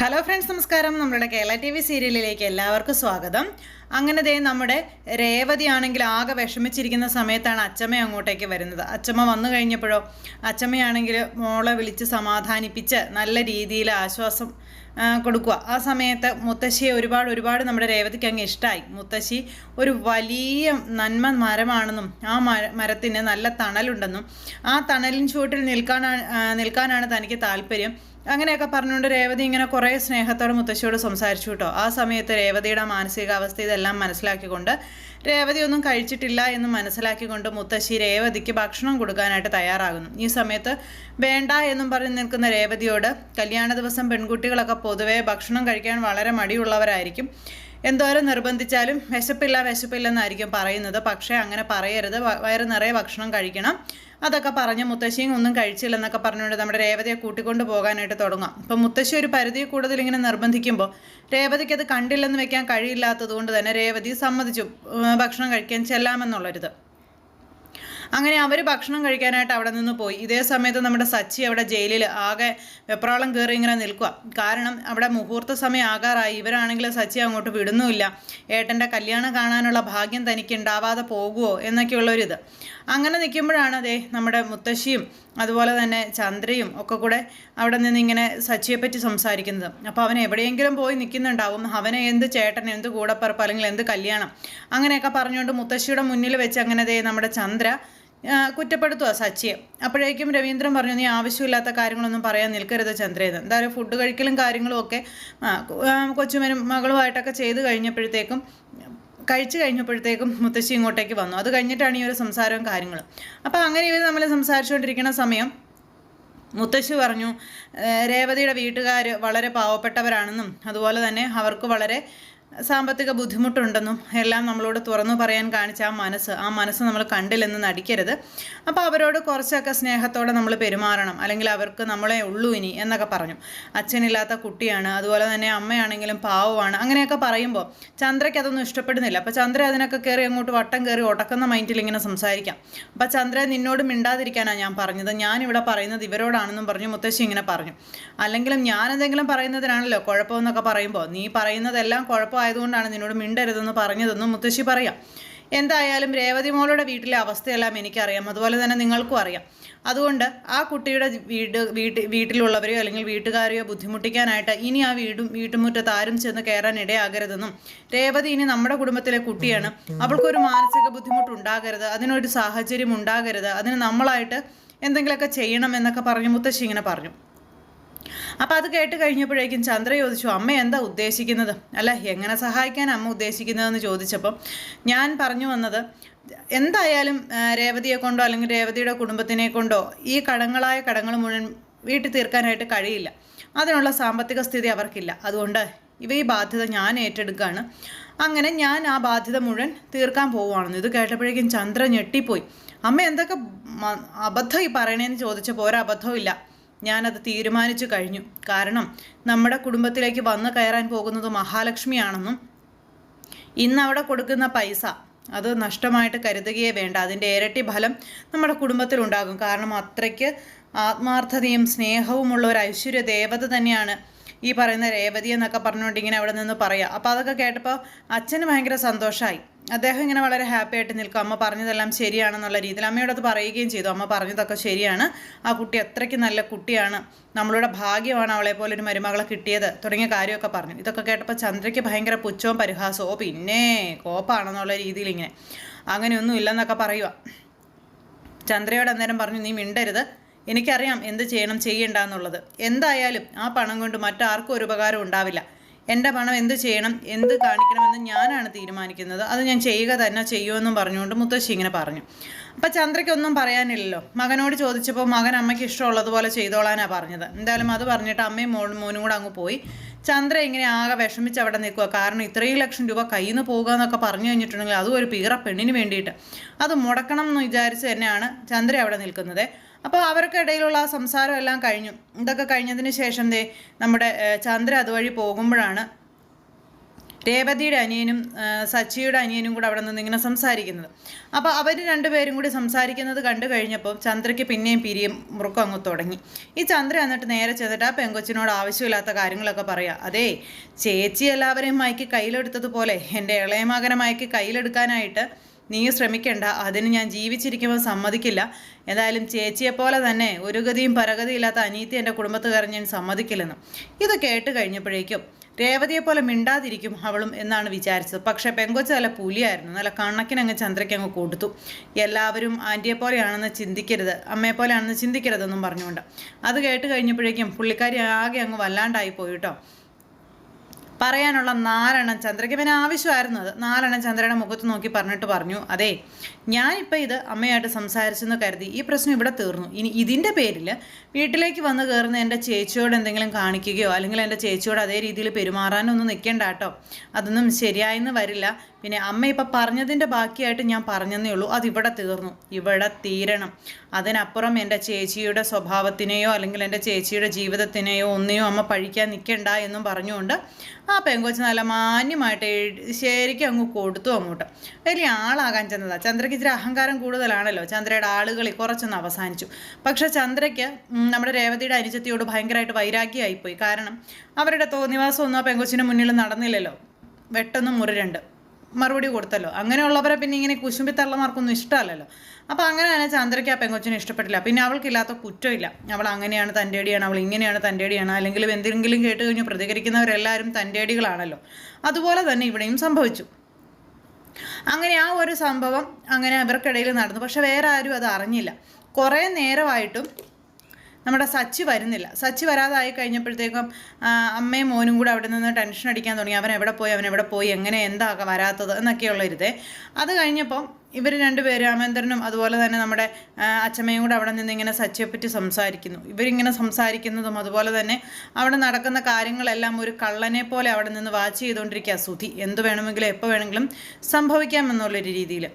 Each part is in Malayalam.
ഹലോ ഫ്രണ്ട്സ് നമസ്കാരം. നമ്മുടെ കേരള ടി വി സീരിയലിലേക്ക് എല്ലാവർക്കും സ്വാഗതം. അങ്ങനെ ദേ നമ്മുടെ രേവതി ആണെങ്കിൽ ആകെ വിഷമിച്ചിരിക്കുന്ന സമയത്താണ് അച്ചമ്മ അങ്ങോട്ടേക്ക് വരുന്നത്. അച്ചമ്മ വന്നു കഴിഞ്ഞപ്പോഴോ അച്ചമ്മയാണെങ്കിൽ മോളെ വിളിച്ച് സമാധാനിപ്പിച്ച് നല്ല രീതിയിൽ ആശ്വാസം കൊടുക്കുക ആ സമയത്ത് മുത്തശ്ശിയെ ഒരുപാട് ഒരുപാട് നമ്മുടെ രേവതിക്ക് അങ്ങ് ഇഷ്ടമായി മുത്തശ്ശി ഒരു വലിയ നന്മ മരമാണെന്നും ആ മര മരത്തിന് നല്ല തണലുണ്ടെന്നും ആ തണലിൻ ചുവട്ടിൽ നിൽക്കാനാണ് നിൽക്കാനാണ് തനിക്ക് താല്പര്യം. അങ്ങനെയൊക്കെ പറഞ്ഞുകൊണ്ട് രേവതി ഇങ്ങനെ കുറേ സ്നേഹത്തോടെ മുത്തശ്ശിയോട് സംസാരിച്ചു കേട്ടോ. ആ സമയത്ത് രേവതിയുടെ മാനസികാവസ്ഥ ഇതെല്ലാം മനസ്സിലാക്കിക്കൊണ്ട് രേവതി ഒന്നും കഴിച്ചിട്ടില്ല എന്ന് മനസ്സിലാക്കിക്കൊണ്ട് മുത്തശ്ശി രേവതിക്ക് ഭക്ഷണം കൊടുക്കാനായിട്ട് തയ്യാറാകുന്നു. ഈ സമയത്ത് വേണ്ട എന്നും പറഞ്ഞ് നിൽക്കുന്ന രേവതിയോട് കല്യാണ ദിവസം പെൺകുട്ടികളൊക്കെ പൊതുവേ ഭക്ഷണം കഴിക്കാൻ വളരെ മടിയുള്ളവരായിരിക്കും. എന്തോരം നിർബന്ധിച്ചാലും വിശപ്പില്ല വിശപ്പില്ലെന്നായിരിക്കും പറയുന്നത്. പക്ഷേ അങ്ങനെ പറയരുത്. വയറ് നിറയെ ഭക്ഷണം കഴിക്കണം. അതൊക്കെ പറഞ്ഞ് മുത്തശ്ശിയും ഒന്നും കഴിച്ചില്ലെന്നൊക്കെ പറഞ്ഞുകൊണ്ട് നമ്മുടെ രേവതിയെ കൂട്ടിക്കൊണ്ട് പോകാനായിട്ട് തുടങ്ങാം. അപ്പം മുത്തശ്ശി ഒരു പരിധി കൂടുതൽ ഇങ്ങനെ നിർബന്ധിക്കുമ്പോൾ രേവതിക്ക് അത് കണ്ടില്ലെന്ന് വെക്കാൻ കഴിയില്ലാത്തത് കൊണ്ട് തന്നെ രേവതി സമ്മതിച്ചു. ഭക്ഷണം കഴിക്കാൻ ചെല്ലാമെന്നുള്ളൊരിത്. അങ്ങനെ അവർ ഭക്ഷണം കഴിക്കാനായിട്ട് അവിടെ നിന്ന് പോയി. ഇതേ സമയത്ത് നമ്മുടെ സച്ചി അവിടെ ജയിലിൽ ആകെ വെപ്രാളം കയറി ഇങ്ങനെ നിൽക്കുക കാരണം അവിടെ മുഹൂർത്ത സമയം ആകാറായി. ഇവരാണെങ്കിൽ സച്ചി അങ്ങോട്ട് വിടുന്നുമില്ല. ഏട്ടന്റെ കല്യാണം കാണാനുള്ള ഭാഗ്യം തനിക്ക് ഉണ്ടാവാതെ പോകുമോ എന്നൊക്കെയുള്ളൊരിത്. അങ്ങനെ നിൽക്കുമ്പോഴാണ് അതേ നമ്മുടെ മുത്തശ്ശിയും അതുപോലെ തന്നെ ചന്ദ്രയും ഒക്കെ കൂടെ അവിടെ നിന്ന് ഇങ്ങനെ സച്ചിയെപ്പറ്റി സംസാരിക്കുന്നത്. അപ്പോൾ അവൻ എവിടെയെങ്കിലും പോയി നിൽക്കുന്നുണ്ടാവും. അവനെ എന്ത് ചേട്ടൻ എന്ത് കൂടപ്പറപ്പ് അല്ലെങ്കിൽ എന്ത് കല്യാണം അങ്ങനെയൊക്കെ പറഞ്ഞുകൊണ്ട് മുത്തശ്ശിയുടെ മുന്നിൽ വെച്ച് അങ്ങനെ ദേ നമ്മുടെ ചന്ദ്ര കുറ്റപ്പെടുത്തുക സച്ചിയെ. അപ്പോഴേക്കും രവീന്ദ്രൻ പറഞ്ഞു നീ ആവശ്യമില്ലാത്ത കാര്യങ്ങളൊന്നും പറയാൻ നിൽക്കരുത് ചന്ദ്രയെന്ന് എന്തായാലും ഫുഡ് കഴിക്കലും കാര്യങ്ങളും ഒക്കെ കൊച്ചുമരും മകളുമായിട്ടൊക്കെ ചെയ്ത് കഴിഞ്ഞപ്പോഴത്തേക്കും കഴിച്ചു കഴിഞ്ഞപ്പോഴത്തേക്കും മുത്തശ്ശി ഇങ്ങോട്ടേക്ക് വന്നു. അത് കഴിഞ്ഞിട്ടാണ് ഈ ഒരു സംസാരവും കാര്യങ്ങളും. അപ്പോൾ അങ്ങനെ ഇവർ നമ്മൾ സംസാരിച്ചുകൊണ്ടിരിക്കുന്ന സമയം മുത്തശ്ശി പറഞ്ഞു രേവതിയുടെ വീട്ടുകാർ വളരെ പാവപ്പെട്ടവരാണെന്നും അതുപോലെ തന്നെ അവർക്ക് വളരെ സാമ്പത്തിക ബുദ്ധിമുട്ടുണ്ടെന്നും എല്ലാം നമ്മളോട് തുറന്നു പറയാൻ കാണിച്ച ആ മനസ്സ് ആ മനസ്സ് നമ്മൾ കണ്ടില്ലെന്ന് നടിക്കരുത്. അപ്പോൾ അവരോട് കുറച്ചൊക്കെ സ്നേഹത്തോടെ നമ്മൾ പെരുമാറണം. അല്ലെങ്കിൽ അവർക്ക് നമ്മളെ ഉള്ളൂ ഇനി എന്നൊക്കെ പറഞ്ഞു. അച്ഛനില്ലാത്ത കുട്ടിയാണ് അതുപോലെ തന്നെ അമ്മയാണെങ്കിലും പാവമാണ് അങ്ങനെയൊക്കെ പറയുമ്പോൾ ചന്ദ്രയ്ക്ക് അതൊന്നും ഇഷ്ടപ്പെടുന്നില്ല. അപ്പോൾ ചന്ദ്ര അതിനൊക്കെ കയറി അങ്ങോട്ട് വട്ടം കയറി ഉടക്കുന്ന മൈൻഡിൽ ഇങ്ങനെ സംസാരിക്കാം. അപ്പോൾ ചന്ദ്ര നിന്നോട് മിണ്ടാതിരിക്കാനാണ് ഞാൻ പറഞ്ഞത്. ഞാനിവിടെ പറയുന്നത് ഇവരോടാണെന്നും പറഞ്ഞു മുത്തശ്ശി ഇങ്ങനെ പറഞ്ഞു. അല്ലെങ്കിലും ഞാൻ എന്തെങ്കിലും പറയുന്നതിനാണല്ലോ കുഴപ്പമെന്നൊക്കെ പറയുമ്പോൾ. നീ പറയുന്നതെല്ലാം കുഴപ്പമായതുകൊണ്ടാണ് നിന്നോട് മിണ്ടരുതെന്ന് പറഞ്ഞതെന്നും മുത്തശ്ശി പറയാം. എന്തായാലും രേവതി മോളുടെ വീട്ടിലെ അവസ്ഥയെല്ലാം എനിക്കറിയാം. അതുപോലെ തന്നെ നിങ്ങൾക്കും അറിയാം. അതുകൊണ്ട് ആ കുട്ടിയുടെ വീട് വീട്ടിൽ വീട്ടിലുള്ളവരെയോ അല്ലെങ്കിൽ വീട്ടുകാരെയോ ബുദ്ധിമുട്ടിക്കാനായിട്ട് ഇനി ആ വീടും വീട്ടുമുറ്റത്ത് ആരും ചെന്ന് കയറാൻ ഇടയാകരുതെന്നും രേവതി ഇനി നമ്മുടെ കുടുംബത്തിലെ കുട്ടിയാണ്. അവൾക്കൊരു മാനസിക ബുദ്ധിമുട്ട് ഉണ്ടാകരുത് അതിനൊരു സാഹചര്യം ഉണ്ടാകരുത് അതിന് നമ്മളായിട്ട് എന്തെങ്കിലുമൊക്കെ ചെയ്യണം എന്നൊക്കെ പറഞ്ഞു മുത്തശ്ശി ഇങ്ങനെ പറഞ്ഞു. അപ്പം അത് കേട്ട് കഴിഞ്ഞപ്പോഴേക്കും ചന്ദ്ര ചോദിച്ചു അമ്മ എന്താ ഉദ്ദേശിക്കുന്നത്? അല്ല എങ്ങനെ സഹായിക്കാൻ അമ്മ ഉദ്ദേശിക്കുന്നതെന്ന് ചോദിച്ചപ്പം ഞാൻ പറഞ്ഞു വന്നത് എന്തായാലും രേവതിയെ കൊണ്ടോ അല്ലെങ്കിൽ രേവതിയുടെ കുടുംബത്തിനെ കൊണ്ടോ ഈ കടങ്ങളായ കടങ്ങൾ മുഴുവൻ വീട്ടിൽ തീർക്കാനായിട്ട് കഴിയില്ല. അതിനുള്ള സാമ്പത്തിക സ്ഥിതി അവർക്കില്ല. അതുകൊണ്ട് ഇവ ഈ ബാധ്യത ഞാൻ ഏറ്റെടുക്കുകയാണ്. അങ്ങനെ ഞാൻ ആ ബാധ്യത മുഴുവൻ തീർക്കാൻ പോവുകയാണെന്ന് ഇത് കേട്ടപ്പോഴേക്കും ചന്ദ്ര ഞെട്ടിപ്പോയി. അമ്മ എന്തൊക്കെ അബദ്ധം ഈ പറയണേന്ന് ചോദിച്ചപ്പോൾ ഒരബദ്ധവും ഇല്ല. ഞാനത് തീരുമാനിച്ചു കഴിഞ്ഞു. കാരണം നമ്മുടെ കുടുംബത്തിലേക്ക് വന്നു കയറാൻ പോകുന്നത് മഹാലക്ഷ്മിയാണെന്നും ഇന്ന് അവിടെ കൊടുക്കുന്ന പൈസ അത് നഷ്ടമായിട്ട് കരുതുകയേ വേണ്ട. അതിന്റെ ഇരട്ടി ഫലം നമ്മുടെ കുടുംബത്തിലുണ്ടാകും കാരണം അത്രയ്ക്ക് ആത്മാർത്ഥതയും സ്നേഹവുമുള്ള ഒരു ഐശ്വര്യ ദേവത തന്നെയാണ് ഈ പറയുന്ന രേവതി എന്നൊക്കെ പറഞ്ഞുകൊണ്ട് ഇങ്ങനെ അവിടെ നിന്ന് പറയാം. അപ്പോൾ അതൊക്കെ കേട്ടപ്പോൾ അച്ഛന് ഭയങ്കര സന്തോഷമായി അദ്ദേഹം ഇങ്ങനെ വളരെ ഹാപ്പി ആയിട്ട് നിൽക്കും. അമ്മ പറഞ്ഞതെല്ലാം ശരിയാണെന്നുള്ള രീതിയിൽ അമ്മയോട് അത് പറയുകയും ചെയ്തു. അമ്മ പറഞ്ഞതൊക്കെ ശരിയാണ്. ആ കുട്ടി അത്രയ്ക്ക് നല്ല കുട്ടിയാണ്. നമ്മളുടെ ഭാഗ്യമാണ് അവളെ പോലെ ഒരു മരുമകളെ കിട്ടിയത് തുടങ്ങിയ കാര്യമൊക്കെ പറഞ്ഞു. ഇതൊക്കെ കേട്ടപ്പോൾ ചന്ദ്രയ്ക്ക് ഭയങ്കര പുച്ഛവും പരിഹാസവും. ഓ പിന്നെ കോപ്പാണെന്നുള്ള രീതിയിൽ ഇങ്ങനെ. അങ്ങനെയൊന്നും ഇല്ലെന്നൊക്കെ പറയുക ചന്ദ്രയോട് അന്നേരം പറഞ്ഞു നീ മിണ്ടരുത്. എനിക്കറിയാം എന്ത് ചെയ്യണം ചെയ്യണ്ട എന്നുള്ളത് എന്തായാലും ആ പണം കൊണ്ട് മറ്റാർക്കും ഒരു ഉപകാരം ഉണ്ടാവില്ല. എന്റെ പണം എന്ത് ചെയ്യണം എന്ത് കാണിക്കണമെന്ന് ഞാനാണ് തീരുമാനിക്കുന്നത്. അത് ഞാൻ ചെയ്യുക തന്നെ ചെയ്യുമെന്നും പറഞ്ഞുകൊണ്ട് മുത്തശ്ശി ഇങ്ങനെ പറഞ്ഞു. അപ്പം ചന്ദ്രയ്ക്കൊന്നും പറയാനില്ലല്ലോ. മകനോട് ചോദിച്ചപ്പോൾ മകൻ അമ്മയ്ക്ക് ഇഷ്ടമുള്ളതുപോലെ ചെയ്തോളാനാണ് പറഞ്ഞത്. എന്തായാലും അത് പറഞ്ഞിട്ട് അമ്മയും മോളും മോനും കൂടെ അങ്ങ് പോയി. ചന്ദ്ര ഇങ്ങനെ ആകെ വിഷമിച്ച് അവിടെ നിൽക്കുക കാരണം ഇത്രയും ലക്ഷം രൂപ കയ്യിൽ നിന്ന് പോകുക എന്നൊക്കെ പറഞ്ഞു കഴിഞ്ഞിട്ടുണ്ടെങ്കിൽ അതും ഒരു പീറ പെണ്ണിന് വേണ്ടിയിട്ട്. അത് മുടക്കണം എന്ന് വിചാരിച്ച് തന്നെയാണ് ചന്ദ്ര അവിടെ നിൽക്കുന്നത്. അപ്പോൾ അവർക്കിടയിലുള്ള ആ സംസാരം എല്ലാം കഴിഞ്ഞു. ഇതൊക്കെ കഴിഞ്ഞതിന് ശേഷം ദേ നമ്മുടെ ചന്ദ്ര അതുവഴി പോകുമ്പോഴാണ് രേവതിയുടെ അനിയനും സച്ചിയുടെ അനിയനും കൂടെ അവിടെ നിന്ന് ഇങ്ങനെ സംസാരിക്കുന്നത്. അപ്പോൾ അവർ രണ്ടുപേരും കൂടി സംസാരിക്കുന്നത് കണ്ടു കഴിഞ്ഞപ്പോൾ ചന്ദ്രയ്ക്ക് പിന്നെയും പിരിയും മുറുക്കം അങ്ങ് തുടങ്ങി. ഈ ചന്ദ്ര എന്നിട്ട് നേരെ ചെന്നിട്ട് ആ പെങ്കൊച്ചിനോട് ആവശ്യമില്ലാത്ത കാര്യങ്ങളൊക്കെ പറയാം. അതേ ചേച്ചി എല്ലാവരെയും മയക്കി കയ്യിലെടുത്തതുപോലെ എന്റെ ഇളയമകനെ മയക്കി കയ്യിലെടുക്കാനായിട്ട് നീ ശ്രമിക്കണ്ട. അതിന് ഞാൻ ജീവിച്ചിരിക്കുമ്പോൾ സമ്മതിക്കില്ല. എന്തായാലും ചേച്ചിയെപ്പോലെ തന്നെ ഒരു ഗതിയും പരഗതിയില്ലാത്ത അനീത്തി എന്റെ കുടുംബത്തുകാരൻ ഞാൻ സമ്മതിക്കില്ലെന്ന്. ഇത് കേട്ട് കഴിഞ്ഞപ്പോഴേക്കും രേവതിയെപ്പോലെ മിണ്ടാതിരിക്കും അവളും എന്നാണ് വിചാരിച്ചത്. പക്ഷേ പെങ്കൊച്ച നല്ല പുലിയായിരുന്നു. നല്ല കണക്കിനങ്ങ് ചന്ദ്രയ്ക്കങ്ങ് കൊടുത്തു. എല്ലാവരും ആന്റിയെ പോലെയാണെന്ന് ചിന്തിക്കരുത്. അമ്മയെപ്പോലെയാണെന്ന് ചിന്തിക്കരുതെന്നും പറഞ്ഞുകൊണ്ട്. അത് കേട്ട് കഴിഞ്ഞപ്പോഴേക്കും പുള്ളിക്കാരി ആകെ അങ്ങ് വല്ലാണ്ടായി പോയി കേട്ടോ. പറയാനുള്ള നാലെണ്ണം ചന്ദ്രയ്ക്ക് പിന്നെ ആവശ്യമായിരുന്നു അത്. നാലെണ്ണം ചന്ദ്രയുടെ മുഖത്ത് നോക്കി പറഞ്ഞിട്ട് പറഞ്ഞു അതെ ഞാനിപ്പോൾ ഇത് അമ്മയായിട്ട് സംസാരിച്ചെന്ന് കരുതി ഈ പ്രശ്നം ഇവിടെ തീർന്നു. ഇനി ഇതിന്റെ പേരിൽ വീട്ടിലേക്ക് വന്ന് കയറുന്ന എന്റെ ചേച്ചിയോട് എന്തെങ്കിലും കാണിക്കുകയോ അല്ലെങ്കിൽ എന്റെ ചേച്ചിയോട് അതേ രീതിയിൽ പെരുമാറാനോ ഒന്നും നിൽക്കേണ്ട കേട്ടോ. അതൊന്നും ശരിയായെന്ന് വരില്ല. പിന്നെ അമ്മ ഇപ്പം പറഞ്ഞതിന്റെ ബാക്കിയായിട്ട് ഞാൻ പറഞ്ഞതേ ഉള്ളൂ. അതിവിടെ തീർന്നു. ഇവിടെ തീരണം. അതിനപ്പുറം എന്റെ ചേച്ചിയുടെ സ്വഭാവത്തിനെയോ അല്ലെങ്കിൽ എന്റെ ചേച്ചിയുടെ ജീവിതത്തിനെയോ ഒന്നിനെയോ അമ്മ പഴിക്കാൻ നിൽക്കണ്ട എന്നും പറഞ്ഞുകൊണ്ട് ആ പെങ്കൊച്ച് നല്ല മാന്യമായിട്ട് ശരിക്കും അങ്ങ് കൊടുത്തു അങ്ങോട്ട്. വലിയ ആളാകാൻ ചെന്നതാ. ചന്ദ്രയ്ക്ക് ഇച്ചിരി അഹങ്കാരം കൂടുതലാണല്ലോ. ചന്ദ്രയുടെ ആളുകളിൽ കുറച്ചൊന്ന് അവസാനിച്ചു. പക്ഷേ ചന്ദ്രയ്ക്ക് നമ്മുടെ രേവതിയുടെ അനുജത്തിയോട് ഭയങ്കരമായിട്ട് വൈരാഗ്യമായിപ്പോയി. കാരണം അവരുടെ തോന്നിവാസം ഒന്നും ആ പെങ്കൊച്ചിന് മുന്നിൽ നടന്നില്ലല്ലോ. വെട്ടൊന്നും മുറിരണ്ട്. മറുപടി കൊടുത്തല്ലോ. അങ്ങനെയുള്ളവരെ പിന്നെ ഇങ്ങനെ കുശുമ്പി തള്ളമാർക്കൊന്നും ഇഷ്ടമല്ലല്ലോ. അപ്പോൾ അങ്ങനെ തന്നെ ചന്ദ്രയ്ക്ക് ആ പെങ്കൊച്ചിനെ ഇഷ്ടപ്പെട്ടില്ല. പിന്നെ അവൾക്കില്ലാത്ത കുറ്റമില്ല. അവൾ അങ്ങനെയാണ് തന്റെടിയാണ് അവൾ ഇങ്ങനെയാണ് തന്റെടിയാണ് അല്ലെങ്കിൽ എന്തെങ്കിലും കേട്ട് കഴിഞ്ഞ് പ്രതികരിക്കുന്നവരെല്ലാവരും തന്റെടികളാണല്ലോ അതുപോലെ തന്നെ ഇവിടെയും സംഭവിച്ചു. അങ്ങനെ ആ ഒരു സംഭവം അങ്ങനെ ഇവർക്കിടയിൽ നടന്നു. പക്ഷെ വേറെ ആരും അത് അറിഞ്ഞില്ല. കുറേ നേരമായിട്ടും നമ്മുടെ സച്ചി വരുന്നില്ല. സച്ചി വരാതായി കഴിഞ്ഞപ്പോഴത്തേക്കും അമ്മയും മോനും കൂടെ അവിടെ നിന്ന് ടെൻഷൻ അടിക്കാൻ തുടങ്ങി. അവൻ എവിടെ പോയി? അവൻ എവിടെ പോയി? എങ്ങനെ എന്താ വരാത്തത്? എന്നൊക്കെയുള്ള ഇരുതേ അത് കഴിഞ്ഞപ്പം ഇവർ രണ്ടുപേരും അമേന്ദ്രനും അതുപോലെ തന്നെ നമ്മുടെ അച്ഛമ്മയും കൂടെ അവിടെ നിന്ന് ഇങ്ങനെ സച്ചിയെപ്പറ്റി സംസാരിക്കുന്നു. ഇവരിങ്ങനെ സംസാരിക്കുന്നതും അതുപോലെ തന്നെ അവിടെ നടക്കുന്ന കാര്യങ്ങളെല്ലാം ഒരു കള്ളനെ പോലെ അവിടെ നിന്ന് വാച്ച് ചെയ്തുകൊണ്ടിരിക്കുക സുധി. എന്ത് വേണമെങ്കിലും എപ്പോൾ വേണമെങ്കിലും സംഭവിക്കാമെന്നുള്ളൊരു രീതിയിൽ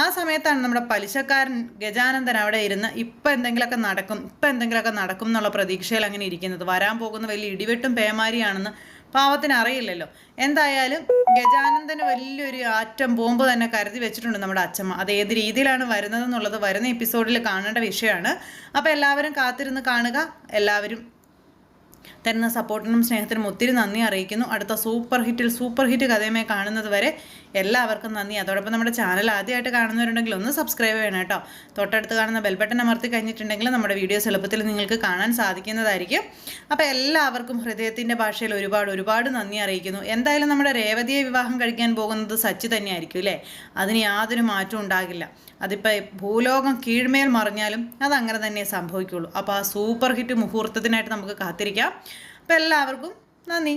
ആ സമയത്താണ് നമ്മുടെ പലിശക്കാരൻ ഗജാനന്ദൻ അവിടെ ഇരുന്ന് ഇപ്പം എന്തെങ്കിലുമൊക്കെ നടക്കും ഇപ്പം എന്തെങ്കിലുമൊക്കെ നടക്കും എന്നുള്ള പ്രതീക്ഷയിൽ അങ്ങനെ ഇരിക്കുന്നത്. വരാൻ പോകുന്ന വലിയ ഇടിവെട്ടും പേമാരിയാണെന്ന് പാവത്തിന് അറിയില്ലല്ലോ. എന്തായാലും ഗജാനന്ദന് വലിയൊരു ആറ്റം ബോംബ് തന്നെ കരുതി വെച്ചിട്ടുണ്ട് നമ്മുടെ അച്ഛമ്മ. അത് ഏത് രീതിയിലാണ് വരുന്നത് എന്നുള്ളത് വരുന്ന എപ്പിസോഡിൽ കാണേണ്ട വിഷയമാണ്. അപ്പോൾ എല്ലാവരും കാത്തിരുന്ന് കാണുക. എല്ലാവരും തരുന്ന സപ്പോർട്ടിനും സ്നേഹത്തിനും ഒത്തിരി നന്ദി അറിയിക്കുന്നു. അടുത്ത സൂപ്പർ ഹിറ്റിൽ സൂപ്പർ ഹിറ്റ് കഥയുമായി കാണുന്നത് വരെ എല്ലാവർക്കും നന്ദി. അതോടൊപ്പം നമ്മുടെ ചാനൽ ആദ്യമായിട്ട് കാണുന്നവരുണ്ടെങ്കിൽ ഒന്ന് സബ്സ്ക്രൈബ് ചെയ്യണം കേട്ടോ. തൊട്ടടുത്ത് കാണുന്ന ബെൽ ബട്ടൺ അമർത്തി കഴിഞ്ഞിട്ടുണ്ടെങ്കിൽ നമ്മുടെ വീഡിയോസ് എളുപ്പത്തിൽ നിങ്ങൾക്ക് കാണാൻ സാധിക്കുന്നതായിരിക്കും. അപ്പോൾ എല്ലാവർക്കും ഹൃദയത്തിന്റെ ഭാഷയിൽ ഒരുപാട് ഒരുപാട് നന്ദി അറിയിക്കുന്നു. എന്തായാലും നമ്മുടെ രേവതിയെ വിവാഹം കഴിക്കാൻ പോകുന്നത് സച്ചി തന്നെയായിരിക്കും അല്ലേ? അതിന് യാതൊരു മാറ്റവും ഉണ്ടാകില്ല. അതിപ്പോൾ ഭൂലോകം കീഴ്മേൽ മറിഞ്ഞാലും അതങ്ങനെ തന്നെ സംഭവിക്കുകയുള്ളൂ അപ്പോൾ ആ സൂപ്പർ ഹിറ്റ് മുഹൂർത്തത്തിനായിട്ട് നമുക്ക് കാത്തിരിക്കാം. അപ്പോൾ എല്ലാവർക്കും നന്ദി.